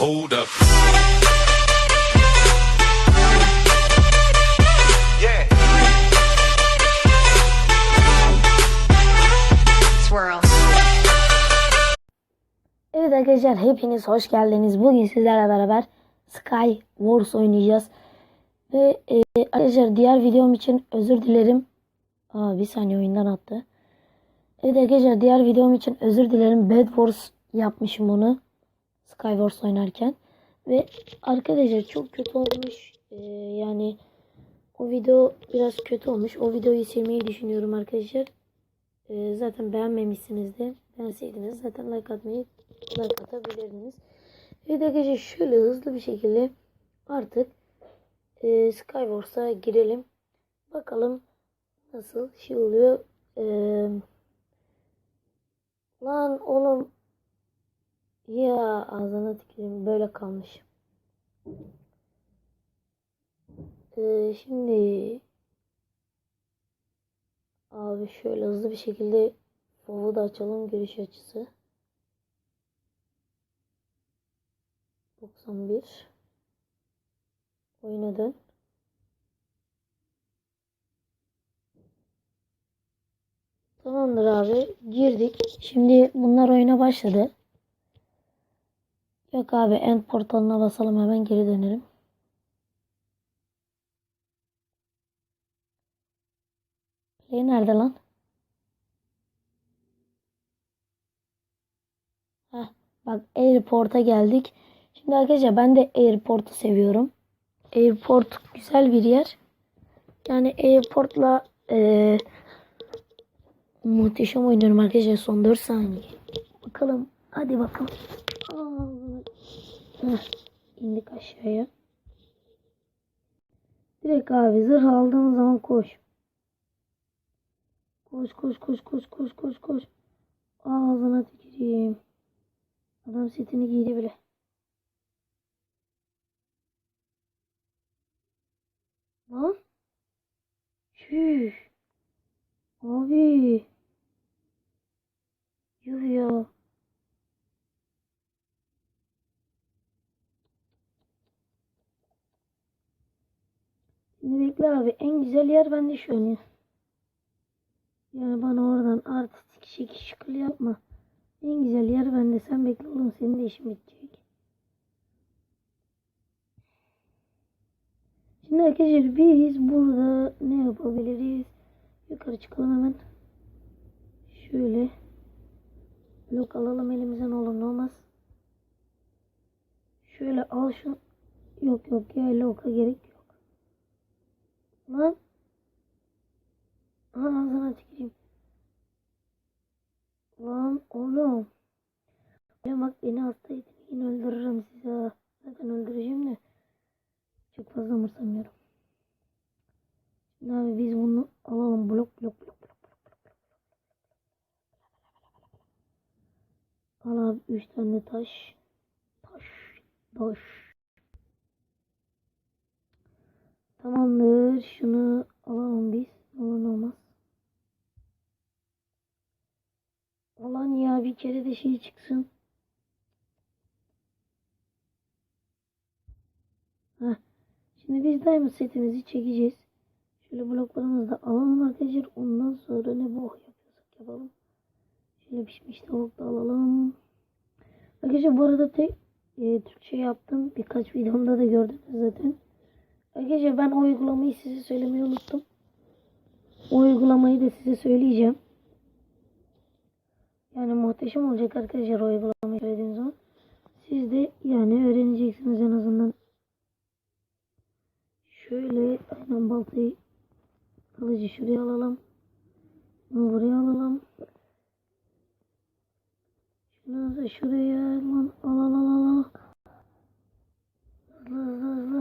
Hold up. Yeah. Swirl. Evet arkadaşlar hepiniz hoş geldiniz. Bugün sizlerle beraber Sky Wars oynayacağız. Ve e, arkadaşlar diğer videom için özür dilerim. Aa bir saniye oyundan attı. Evet arkadaşlar diğer videom için özür dilerim. Bed Wars yapmışım bunu. Sky Wars oynarken. Ve arkadaşlar çok kötü olmuş. E, yani o video biraz kötü olmuş. O videoyu silmeyi düşünüyorum arkadaşlar. E, zaten beğenmemişsinizdir. Beğenseydiniz zaten like atmayı like atabilirdiniz. Evet arkadaşlar şöyle hızlı bir şekilde artık e, Skywars'a girelim. Bakalım nasıl şey oluyor. E, lan oğlum ya ağzına tüküreyim böyle kalmış. E, şimdi abi şöyle hızlı bir şekilde FOV'u da açalım giriş açısı. 91 Oyuna dön. Tamamdır abi. Girdik. Şimdi bunlar oyuna başladı. Yok abi end portalına basalım hemen geri dönelim. Play nerede lan? Heh, bak airport'a geldik. Şimdi arkadaşlar ben de airport'u seviyorum. Airport güzel bir yer. Yani airport'la eee muhteşem oynuyorum arkadaşlar son 4 saniye. Bakalım. Hadi bakalım. Aa, indik aşağıya. Direkt abi zırh aldığın zaman koş. Koş koş koş koş koş koş koş. Ağzına tüküreyim. Adam setini giydi bile. Lan. Çüş. Abi. Yuh ya. Şimdi bekle abi. En güzel yer bende şu an ya. Yani bana oradan artistik şekil şıkıl yapma. En güzel yer bende. Sen bekle oğlum. Senin de işin bitecek. Şimdi arkadaşlar biz burada ne yapabiliriz? Yukarı çıkalım hemen. Şöyle. Blok alalım elimize ne olur ne olmaz. Şöyle al şu. Yok yok ya loka gerek Lan. Aha ağzına tüküreyim. Lan oğlum. Ya bak beni hasta etmeyin öldürürüm size. ha. Zaten öldüreceğim de. Çok fazla umursamıyorum. Şimdi abi biz bunu alalım blok blok blok blok. Al abi 3 tane taş. Taş. Taş. Tamamdır. Şunu alalım biz. Olur olmaz. Alan ya bir kere de şey çıksın. Heh. Şimdi biz diamond setimizi çekeceğiz. Şöyle bloklarımızı da alalım arkadaşlar. Ondan sonra ne boh yapıyorsak yapalım. Şöyle pişmiş tavuk da alalım. Arkadaşlar bu arada tek e, Türkçe yaptım. Birkaç videomda da gördünüz zaten. Arkadaşlar ben o uygulamayı size söylemeyi unuttum. O uygulamayı da size söyleyeceğim. Yani muhteşem olacak arkadaşlar o uygulamayı söylediğim zaman. Siz de yani öğreneceksiniz en azından. Şöyle aynen baltayı kılıcı şuraya alalım. Bunu buraya alalım. Şunu da şuraya alalım. Al al al al. al. Hızlı hızlı hızlı.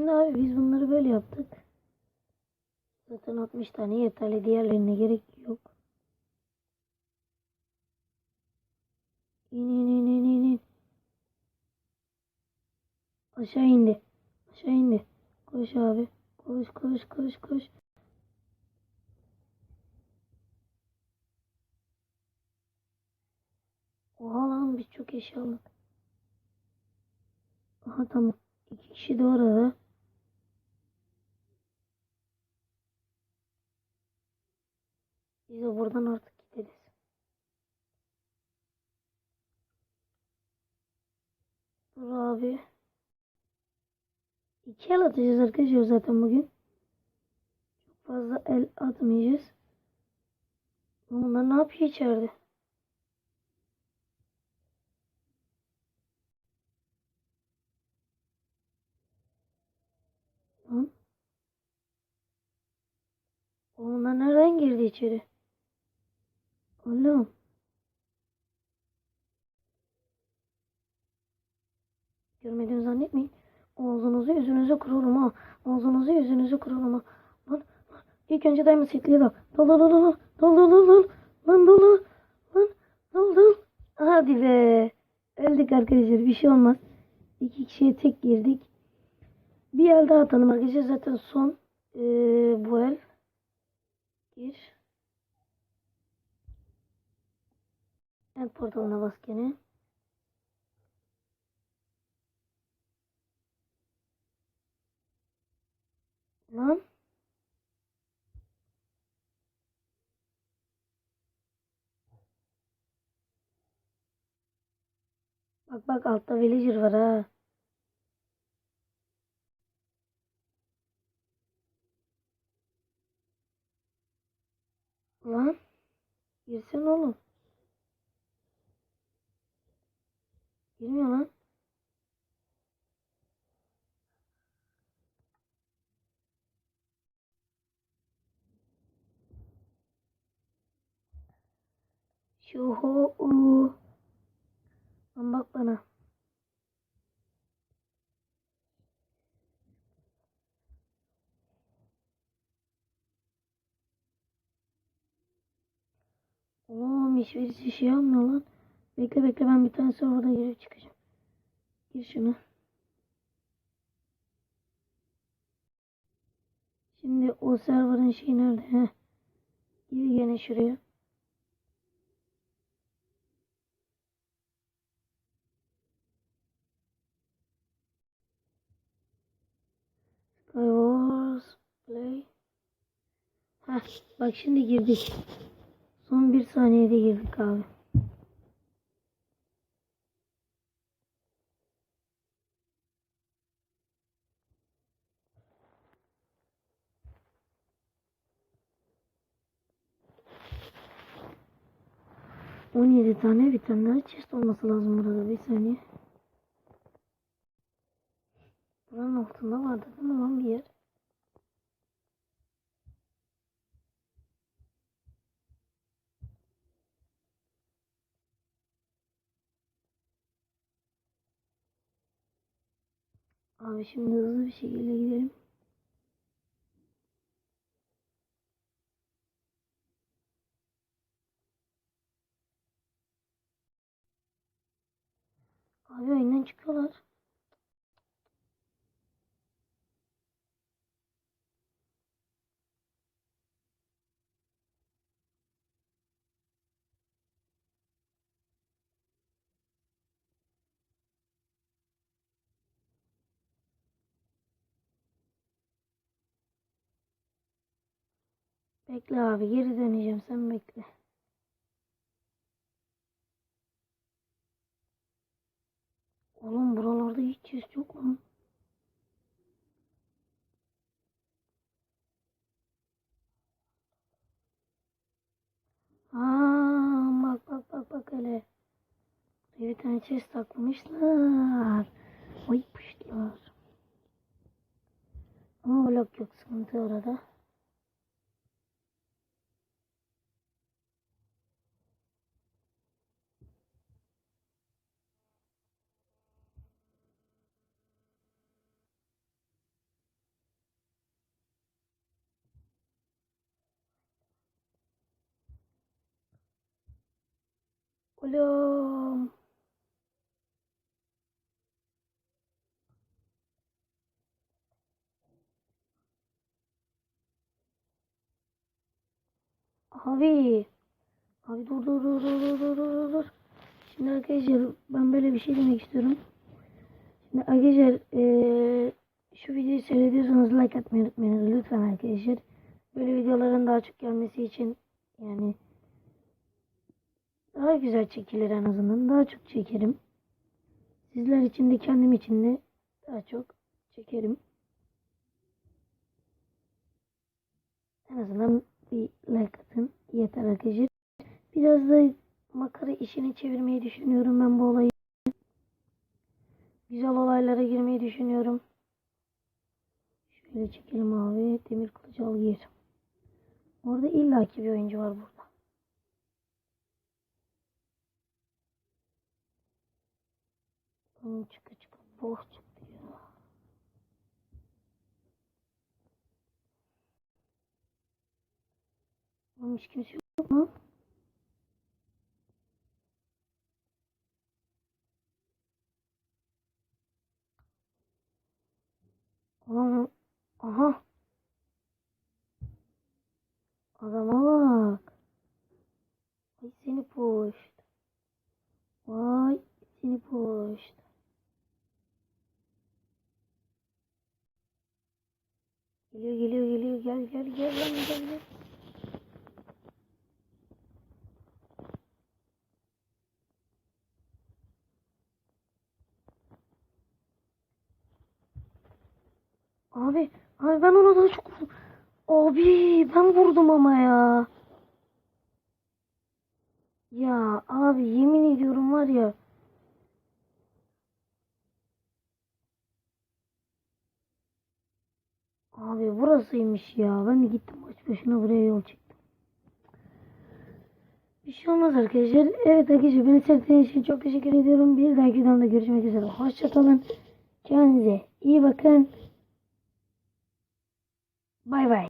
Şimdi abi biz bunları böyle yaptık. Zaten 60 tane yeterli. Diğerlerine gerek yok. İn in in in in in. Aşağı indi. Aşağı indi. Koş abi. Koş koş koş koş. çok eşya aldık. Aha tamam. İki kişi de orada. Biz de buradan artık gideriz. Dur abi. İki el atacağız arkadaşlar zaten bugün. Çok fazla el atmayacağız. Onlar ne yapıyor içeride? Onlar nereden girdi içeri? Oğlum. Görmediğimi zannetmeyin. Ağzınızı yüzünüzü kırarım ha. Ağzınızı yüzünüzü kırarım ha. Lan, lan. İlk önce Diamond setliği dal. Dal dal dal dal. Dal dal dal dal. Lan dal dal. Lan dal dal. Hadi be. Öldük arkadaşlar. Bir şey olmaz. İki kişiye tek girdik. Bir el daha atalım arkadaşlar. Zaten son ee, bu el. Gir. End portalına bas gene. Lan. Bak bak altta villager var ha. Lan. Girsen oğlum. Girmiyor lan. Şuhu. Lan bak bana. Oğlum hiçbirisi şey yapmıyor lan. Bekle bekle ben bir tane serverda girip çıkacağım. Gir şunu. Şimdi o serverın şeyi nerede? Heh. Gir gene şuraya. Skywars Play. Heh, bak şimdi girdik. Son bir saniyede girdik abi. On yedi tane bir tane chest olması lazım burada bir saniye. Buranın altında vardı değil mi lan bir yer? Abi şimdi hızlı bir şekilde gidelim. Abi oyundan çıkıyorlar. Bekle abi geri döneceğim sen bekle. Oğlum buralarda hiç chest yok lan. Aa, bak bak bak bak hele. Bir tane chest takmışlar. Oy puşlar. Ama blok yok sıkıntı orada. Oğlum. Abi. Abi dur dur dur dur dur dur dur. Şimdi arkadaşlar ben böyle bir şey demek istiyorum. Şimdi arkadaşlar ee, şu videoyu seyrediyorsanız like atmayı unutmayın lütfen arkadaşlar. Böyle videoların daha çok gelmesi için yani daha güzel çekilir en azından. Daha çok çekerim. Sizler için de kendim için de daha çok çekerim. En azından bir like atın. Yeter arkadaşlar. Biraz da makara işini çevirmeyi düşünüyorum ben bu olayı. Güzel olaylara girmeyi düşünüyorum. Şöyle çekelim abi. Demir kılıcı al gir. Orada illaki bir oyuncu var burada. Onun çıkı çıkı boş çıktı ya. Oğlum hiç kimse yok mu? Oğlum aha. Adama bak. Ay seni poşt. Vay seni poşt. Geliyor geliyor geliyor gel gel gel lan gel gel. Abi abi ben ona daha çok vurdum. Abi ben vurdum ama. Ya abi yemin ediyorum var ya. Abi burasıymış ya. Ben gittim maç başına buraya yol çektim. Bir şey olmaz arkadaşlar. Evet arkadaşlar beni seyrettiğiniz için çok teşekkür ediyorum. Bir dahaki videomda görüşmek üzere. Hoşçakalın. Kendinize iyi bakın. Bay bay.